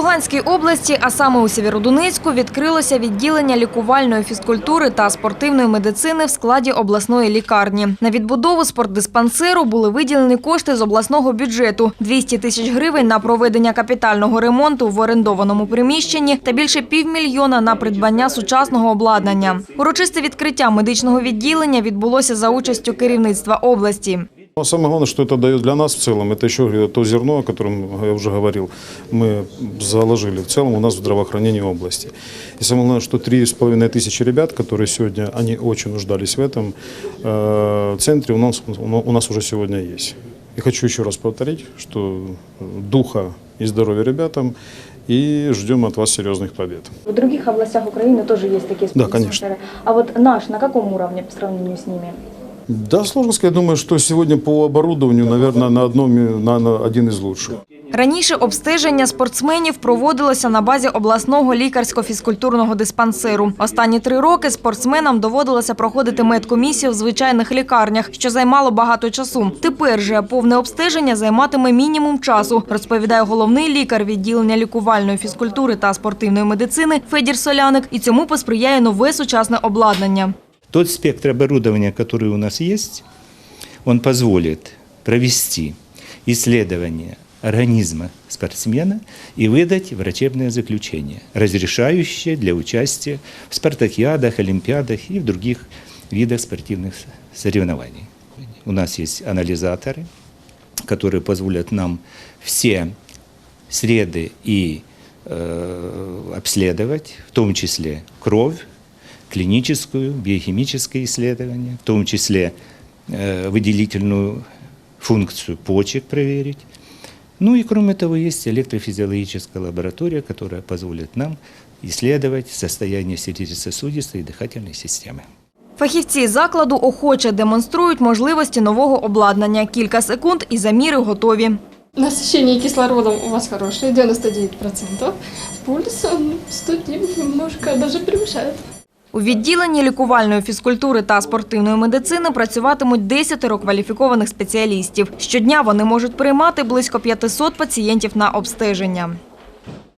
Луганській області, а саме у Сєвєродонецьку, відкрилося відділення лікувальної фізкультури та спортивної медицини в складі обласної лікарні. На відбудову спортдиспансеру були виділені кошти з обласного бюджету – 200 тисяч гривень на проведення капітального ремонту в орендованому приміщенні та більше півмільйона на придбання сучасного обладнання. Урочисте відкриття медичного відділення відбулося за участю керівництва області. Но самое главное, что это дает для нас в целом, это еще говорю, то зерно, о котором я уже говорил, мы заложили в целом у нас в здравоохранении области. И самое главное, что три с половиной тысячи ребят, которые сегодня, они очень нуждались в этом э, центре, у нас, у нас уже сегодня есть. И хочу еще раз повторить, что духа и здоровья ребятам, и ждем от вас серьезных побед. В других областях Украины тоже есть такие Да, спортдиспансеры. конечно. А вот наш на каком уровне по сравнению с ними? Да, сложно сказать, думаю, что сегодня по оборудованию, наверное, на, одном, на, на один из лучших. Раніше обстеження спортсменів проводилося на базі обласного лікарсько-фізкультурного диспансеру. Останні три роки спортсменам доводилося проходити медкомісію в звичайних лікарнях, що займало багато часу. Тепер же повне обстеження займатиме мінімум часу, розповідає головний лікар відділення лікувальної фізкультури та спортивної медицини Федір Соляник. І цьому посприяє нове сучасне обладнання. Тот спектр оборудования, который у нас есть, он позволит провести исследование организма спортсмена и выдать врачебное заключение, разрешающее для участия в спартакиадах, олимпиадах и в других видах спортивных соревнований. У нас есть анализаторы, которые позволят нам все среды и э, обследовать, в том числе кровь, клиническую, биохимическое исследование, в том числе э, выделительную функцию почек проверить. Ну и кроме того есть электрофизиологическая лаборатория, которая позволит нам исследовать состояние сердечно-сосудистой и дыхательной системы. Фахівці закладу охоче демонструють можливості нового обладнання. Кілька секунд і заміри готові. Насыщение кислородом у вас хорошее, 99%. Пульс м, 109 немножко даже превышает. У відділенні лікувальної фізкультури та спортивної медицини працюватимуть 10 кваліфікованих спеціалістів. Щодня вони можуть приймати близько 500 пацієнтів на обстеження.